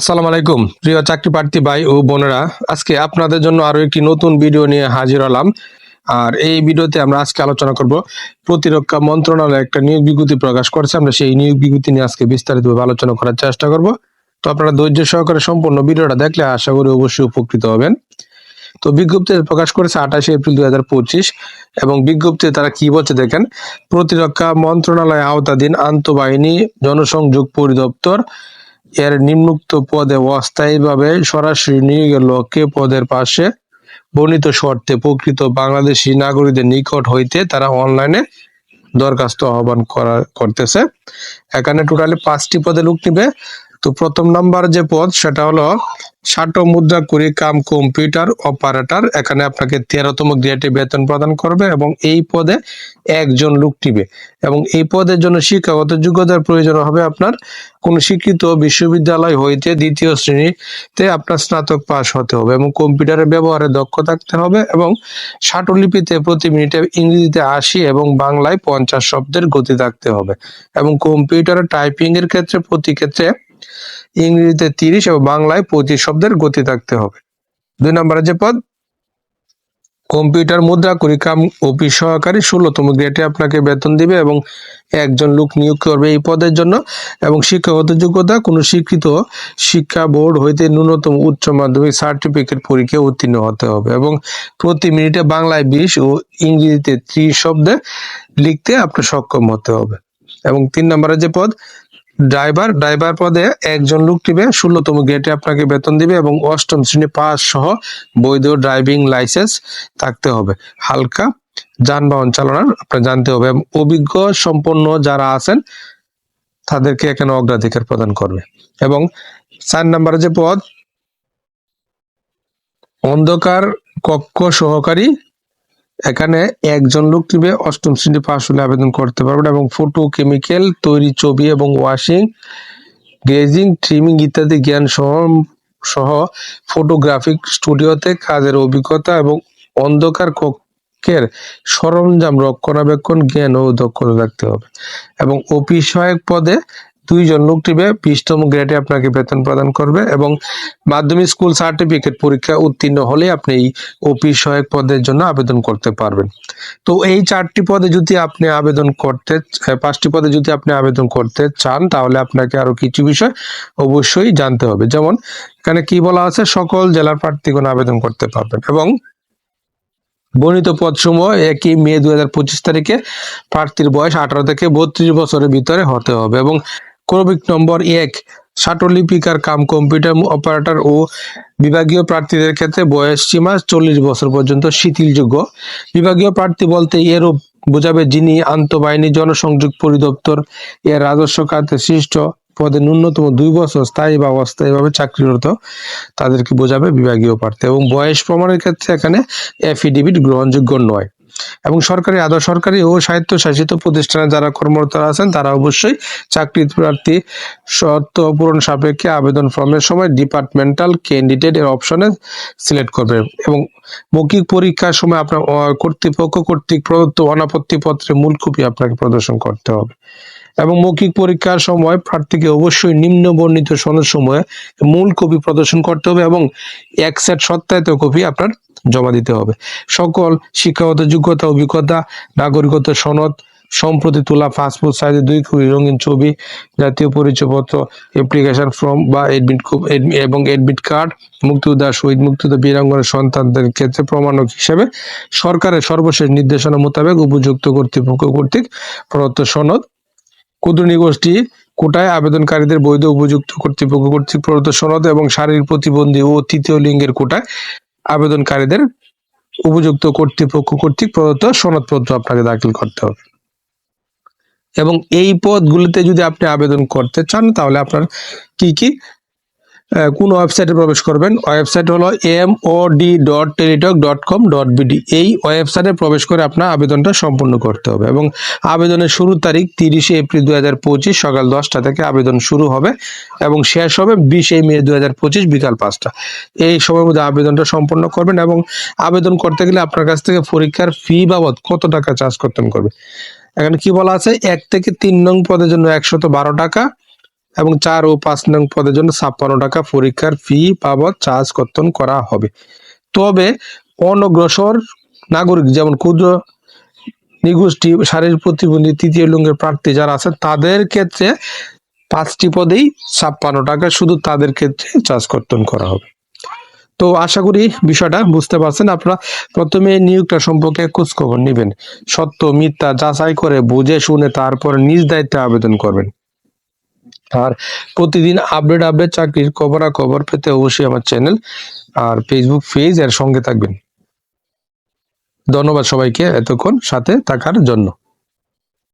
আসসালামু আলাইকুম। প্রিয় চাকরি প্রার্থী ভাই ও বোনেরা, আজকে আপনাদের জন্য আরও একটি নতুন ভিডিও নিয়ে হাজির হলাম। আর এই ভিডিওতে আমরা আজকে আলোচনা করব প্রতিরক্ষা মন্ত্রণালয় একটা নিয়োগ বিজ্ঞপ্তি প্রকাশ করেছে। আমরা সেই নিয়োগ বিজ্ঞপ্তি নিয়ে আজকে বিস্তারিতভাবে আলোচনা করার চেষ্টা করব। তো আপনারা ধৈর্য সহকারে সম্পূর্ণ ভিডিওটা দেখলে আশা করি অবশ্যই উপকৃত হবেন। তো বিজ্ঞপ্তি প্রকাশ করেছে আঠাশে এপ্রিল দুই হাজার পঁচিশ এবং বিজ্ঞপ্তিতে তারা কি বলছে দেখেন, প্রতিরক্ষা মন্ত্রণালয় আওতাধীন আন্তঃবাহিনী জনসংযোগ পরিদপ্তর এর নিম্নুক্ত পদে অস্থায়ীভাবে সরাসরি নিয়োগের লক্ষ্যে পদের পাশে বর্ণিত শর্তে প্রকৃত বাংলাদেশি নাগরিকদের নিকট হইতে তারা অনলাইনে দরখাস্ত আহ্বান করা করতেছে। এখানে টোটালি পাঁচটি পদে লোক নিবে। তো প্রথম নাম্বার যে পদ, সেটা হলো ষাট মুদ্রা করি কাম কম্পিউটার অপারেটর। এখানে আপনাকে তেরোতম গ্রেডে বেতন প্রদান করবে এবং এই পদে একজন লোক টিবে এবং এই পদের জন্য শিক্ষাগত যোগ্যতার প্রয়োজন হবে আপনার কোন শিক্ষিত বিশ্ববিদ্যালয় হইতে দ্বিতীয় শ্রেণীতে আপনার স্নাতক পাস হতে হবে এবং কম্পিউটারের ব্যবহারে দক্ষ থাকতে হবে এবং লিপিতে প্রতি মিনিটে ইংরেজিতে আশি এবং বাংলায় পঞ্চাশ শব্দের গতি থাকতে হবে। এবং কম্পিউটারের টাইপিং এর ক্ষেত্রে প্রতি ক্ষেত্রে ইংরেজিতে তিরিশ এবং বাংলায় পঁচিশ শব্দের গতি থাকতে হবে। দুই নম্বরে যে পদ, কম্পিউটার মুদ্রা করি কাম অফিস সহকারী ষোলোতম গ্রেডে আপনাকে বেতন দিবে এবং একজন লোক নিয়োগ করবে এই পদের জন্য এবং শিক্ষাগত যোগ্যতা, কোনো শিক্ষিত শিক্ষা বোর্ড হইতে ন্যূনতম উচ্চ মাধ্যমিক সার্টিফিকেট পরীক্ষায় উত্তীর্ণ হতে হবে এবং প্রতি মিনিটে বাংলায় বিশ ও ইংরেজিতে ত্রিশ শব্দে লিখতে আপনার সক্ষম হতে হবে। এবং তিন নম্বরে যে পদ ড্রাইভার ড্রাইভার পদে একজন লোক নিবে ষোলোতম গ্রেডে আপনাকে বেতন দিবে এবং অষ্টম শ্রেণি পাস সহ বৈধ ড্রাইভিং লাইসেন্স থাকতে হবে। হালকা যানবাহন চালানোর আপনার জানতে হবে এবং অভিজ্ঞ সম্পন্ন যারা আছেন, তাদেরকে এখানে অগ্রাধিকার প্রদান করবে। এবং চার নম্বরে যে পদ, অন্ধকার কক্ষ সহকারী এখানে একজন লোক নিবে অষ্টম শ্রেণি পাশ হলে আবেদন করতে পারবেন এবং ফটো কেমিক্যাল তৈরি ছবি এবং ওয়াশিং গ্রেজিং ট্রিমিং ইত্যাদি জ্ঞান সহ সহ ফটোগ্রাফিক স্টুডিওতে কাজের অভিজ্ঞতা এবং অন্ধকার কক্ষের সরঞ্জাম রক্ষণাবেক্ষণ, জ্ঞান ও দক্ষতা রাখতে হবে। এবং অফিস সহায়ক পদে দুইজন লোক টিবে বিশতম গ্রেডে আপনাকে বেতন প্রদান করবে এবং মাধ্যমিক স্কুল সার্টিফিকেট পরীক্ষা উত্তীর্ণ হলে আপনি এই অফিস সহায়ক পদের জন্য আবেদন করতে পারবেন। তো এই চারটি পদে যদি আপনি আবেদন করতে পাঁচটি পদে যদি আপনি আবেদন করতে চান, তাহলে আপনাকে আরও কিছু বিষয় অবশ্যই জানতে হবে। যেমন, এখানে কি বলা আছে? সকল জেলার প্রার্থীগণ আবেদন করতে পারবেন এবং বর্ণিত পদসমূহ একই মে দু হাজার পঁচিশ তারিখে প্রার্থীর বয়স আঠারো থেকে বত্রিশ বছরের ভিতরে হতে হবে এবং ক্রমিক নম্বর এক লিপিকার কাম কম্পিউটার অপারেটর ও বিভাগীয় প্রার্থীদের ক্ষেত্রে বয়স সীমা চল্লিশ বছর পর্যন্ত শিথিলযোগ্য। বিভাগীয় প্রার্থী বলতে এরূপ বোঝাবে যিনি আন্তঃবাহিনী জনসংযোগ পরিদপ্তর এর রাজস্ব খাতে সৃষ্ট পদে ন্যূনতম দুই বছর স্থায়ী বা অস্থায়ীভাবে চাকরিরত তাদেরকে বোঝাবে বিভাগীয় প্রার্থী এবং বয়স প্রমাণের ক্ষেত্রে এখানে এফিডেভিট গ্রহণযোগ্য নয়। এবং সরকারি আধা সরকারি ও স্বায়ত্তশাসিত প্রতিষ্ঠানে যারা কর্মরত আছেন, তারা অবশ্যই চাকরি প্রার্থী শর্ত পূরণ সাপেক্ষে আবেদন ফর্মের সময় ডিপার্টমেন্টাল ক্যান্ডিডেট এর অপশনে সিলেক্ট করবে এবং মৌখিক পরীক্ষার সময় আপনার কর্তৃপক্ষ কর্তৃক প্রদত্ত অনাপত্তি পত্রে মূল কপি আপনাকে প্রদর্শন করতে হবে। এবং মৌখিক পরীক্ষার সময় প্রার্থীকে অবশ্যই নিম্ন বর্ণিত সনদ সময়ে মূল কপি প্রদর্শন করতে হবে এবং এক সেট সত্যায়িত কপি আপনার জমা দিতে হবে। সকল শিক্ষাগত যোগ্যতা, অভিজ্ঞতা, নাগরিকত্ব সনদ, সম্প্রতি তোলা, পাসপোর্ট সাইজের দুই কপি রঙিন ছবি, জাতীয় পরিচয়পত্র অ্যাপ্লিকেশন ফর্ম বা এডমিট এবং এডমিট কার্ড মুক্তিযোদ্ধা, শহীদ মুক্তিযোদ্ধা বীরাঙ্গনের সন্তানদের ক্ষেত্রে প্রমাণক হিসেবে সরকারের সর্বশেষ নির্দেশনা মোতাবেক উপযুক্ত কর্তৃপক্ষ কর্তৃক প্রদত্ত সনদ। ক্ষুদ্র গোষ্ঠী কোটায় আবেদনকারীদের বৈধ উপযুক্ত কর্তৃপক্ষ কর্তৃক প্রদত্ত সনদ এবং শারীরিক প্রতিবন্ধী ও তৃতীয় লিঙ্গের কোটায় আবেদনকারীদের উপযুক্ত কর্তৃপক্ষ কর্তৃক প্রদত্ত সনদপত্র আপনাকে দাখিল করতে হবে। এবং এই পদগুলিতে যদি আপনি আবেদন করতে চান, তাহলে আপনার কি কি কোন ওয়েবসাইটে প্রবেশ করবেন। ওয়েবসাইট হলো M O D dot Teletalk dot com dot BD এই ওয়েবসাইটে প্রবেশ করে আপনার আবেদনটা সম্পূর্ণ করতে হবে এবং আবেদনের শুরু তারিখ তিরিশে এপ্রিল দু হাজার পঁচিশ সকাল দশটা থেকে আবেদন শুরু হবে এবং শেষ হবে বিশে মে দু হাজার পঁচিশ বিকাল পাঁচটা। এই সময়ের মধ্যে আবেদনটা সম্পন্ন করবেন এবং আবেদন করতে গেলে আপনার কাছ থেকে পরীক্ষার ফি বাবদ কত টাকা চার্জ করতে করবে এখানে কি বলা আছে? এক থেকে তিন নং পদের জন্য একশত বারো টাকা এবং চার ও পাঁচ নং পদের জন্য ছাপ্পান্ন টাকা পরীক্ষার ফি বাবদ চার্জ কর্তন করা হবে। তবে অনগ্রসর নাগরিক যেমন ক্ষুদ্র নিগোষ্ঠী, শারীরিক প্রতিবন্ধী, তৃতীয় লিঙ্গের প্রার্থী যারা আছেন, তাদের ক্ষেত্রে পাঁচটি পদেই ছাপ্পান্ন টাকা শুধু তাদের ক্ষেত্রে চার্জ কর্তন করা হবে। তো আশা করি বিষয়টা বুঝতে পারছেন। আপনারা প্রথমে নিয়োগটা সম্পর্কে খোঁজখবর নেবেন। সত্য, মিথ্যা যাচাই করে বুঝে শুনে তারপর নিজ দায়িত্বে আবেদন করবেন। আর প্রতিদিন আপডেট আপডেট চাকরির খবরা খবর পেতে অবশ্যই আমার চ্যানেল আর ফেসবুক পেজ এর সঙ্গে থাকবেন। ধন্যবাদ সবাইকে এতক্ষণ সাথে থাকার জন্য।